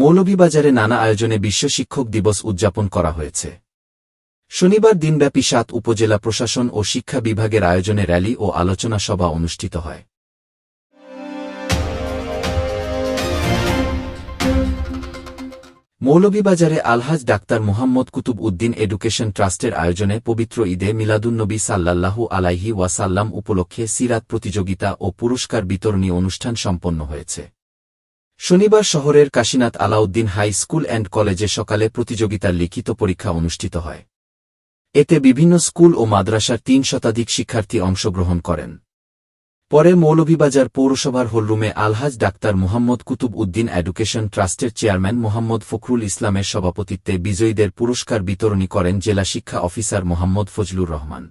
মৌলভীবাজারে নানা আয়োজনে বিশ্ব শিক্ষক দিবস উদযাপন করা হয়েছে। শনিবার দিনব্যাপী সাত উপজেলা প্রশাসন ও শিক্ষা বিভাগের আয়োজনে র্যালি ও আলোচনা সভা অনুষ্ঠিত হয়। মৌলভীবাজারে আলহাজ ডাক্তার মুহাম্মদ কুতুব উদ্দিন এডুকেশন ট্রাস্টের আয়োজনে পবিত্র ঈদে মিলাদুন্নবী সাল্লাল্লাহু আলাইহি ওয়াসাল্লাম উপলক্ষে সিরাত প্রতিযোগিতা ও পুরস্কার বিতরণী অনুষ্ঠান সম্পন্ন হয়েছে। শনিবার শহরের Kashinath Alauddin high school and কলেজে সকালে প্রতিযোগিতার লিখিত পরীক্ষা অনুষ্ঠিত হয়। এতে বিভিন্ন স্কুল ও মাদ্রাসার তিন শতাধিক শিক্ষার্থী অংশগ্রহণ করেন। পরে মৌলভীবাজার পৌরসভার হলরুমে আলহাজ ডাক্তার মুহাম্মদ কুতুব উদ্দিন এডুকেশন ট্রাস্টের চেয়ারম্যান মোহাম্মদ ফখরুল ইসলামের সভাপতিত্বে বিজয়ীদের পুরস্কার বিতরণী করেন জেলা শিক্ষা অফিসার মোহাম্মদ ফজলুর রহমান।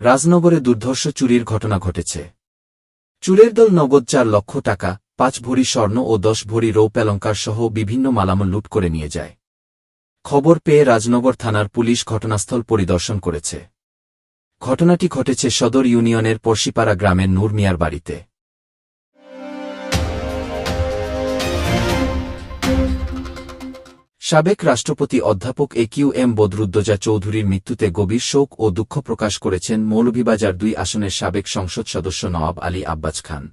রাজনগরে দুর্ধর্ষ চুরির ঘটনা ঘটেছে। চুরের দল নগদ চার লক্ষ টাকা, পাঁচ ভরি স্বর্ণ ও দশ ভরি রৌপ্যালঙ্কার সহ বিভিন্ন মালামাল লুট করে নিয়ে যায়। খবর পেয়ে রাজনগর থানার পুলিশ ঘটনাস্থল পরিদর্শন করেছে। ঘটনাটি ঘটেছে সদর ইউনিয়নের পর্শিপাড়া গ্রামের নূর মিয়ার বাড়িতে। সাবেক রাষ্ট্রপতি অধ্যাপক এ কিউ এম বদরুদ্দোজা চৌধুরীর মৃত্যুতে গভীর শোক ও দুঃখ প্রকাশ করেছেন মৌলভীবাজার দুই আসনের সাবেক সংসদ সদস্য নওয়াব আলী আব্বাস খান।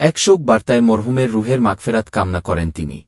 এক শোক বার্তায় মরহুমের রুহের মাগফেরাত কামনা করেন তিনি।